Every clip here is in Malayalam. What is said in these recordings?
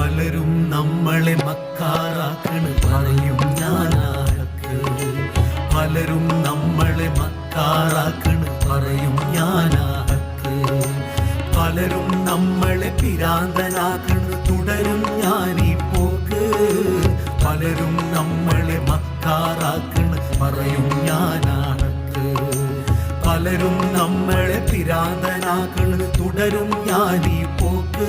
പലരും നമ്മളെ മക്കാറാക്കണ് പറയും ഞാനാർക്ക് പലരും നമ്മളെ മക്കാറാക്കണ് പറയും ഞാനാർക്ക് പലരും നമ്മളെ പിരാന്തനാക്കണ് തുടരും ഞാനീ പോക്ക് പലരും നമ്മളെ മക്കാറാക്കണ് പറയും ഞാനാർക്ക് പലരും നമ്മളെ പിരാന്തനാക്കണ് തുടരും ഞാനീ പോക്ക്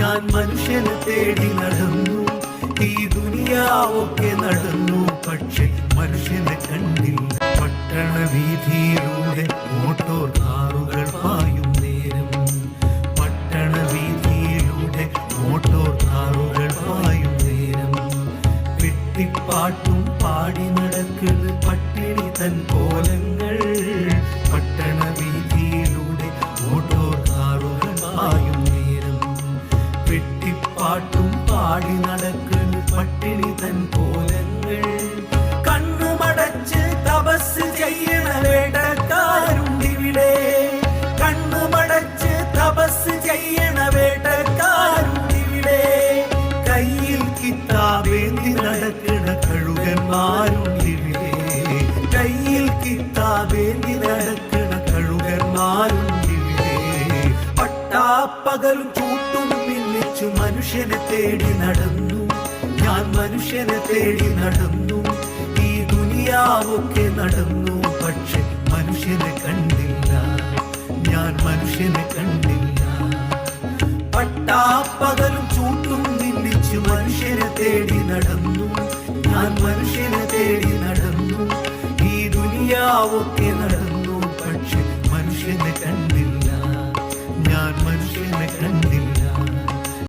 ഞാൻ മനുഷ്യനെ തേടി നടന്നു. ഈ ദുനിയാവൊക്കെ നടന്നു. പക്ഷെ മനുഷ്യനെ കണ്ടില്ല. പട്ടണ വീതിയിലൂടെ മോട്ടോർ കാറുകൾ പായും വെട്ടിപ്പാട്ടും പാടി നടക്കുന്നത് പട്ടിണി തൻ കോലങ്ങൾ. വെട്ടിപ്പാട്ടും പാടി നടക്കുന്ന പട്ടിണി തൻ കോലങ്ങൾ. കണ്ണുമടച്ച് തപസ് ചെയ്യണ വേട്ടക്കാരുണ്ടിവിടെ. കണ്ണുമടച്ച് തപസ് ചെയ്യണ വേട്ടക്കാരുണ്ടിവിടെ. കയ്യിൽ കിത്താവേന്തി നടക്കണ കഴുകന്മാരുണ്ടിവിടെ. കയ്യിൽ കിത്താവേന്തി നടക്കണ കഴുകന്മാരുണ്ടിവിടെ. പട്ടാപ്പകലും ചൂട്ടും മിന്നിച്ചു മനുഷ്യനെ തേടി നടന്നു. ഞാൻ മനുഷ്യനെ തേടി നടന്നു. ഈ ദുനിയാവൊക്കെ നടന്നു. പക്ഷെ മനുഷ്യനെ കണ്ടില്ല. ഞാൻ മനുഷ്യനെ കണ്ടില്ല. പട്ടാ പട്ടാപ്പകലും ചൂട്ടും നിന്നിച്ചു മനുഷ്യനെ തേടി നടന്നു. ഞാൻ മനുഷ്യനെ തേടി നടന്നു. ഈ ദുനിയാവൊക്കെ നടന്നു.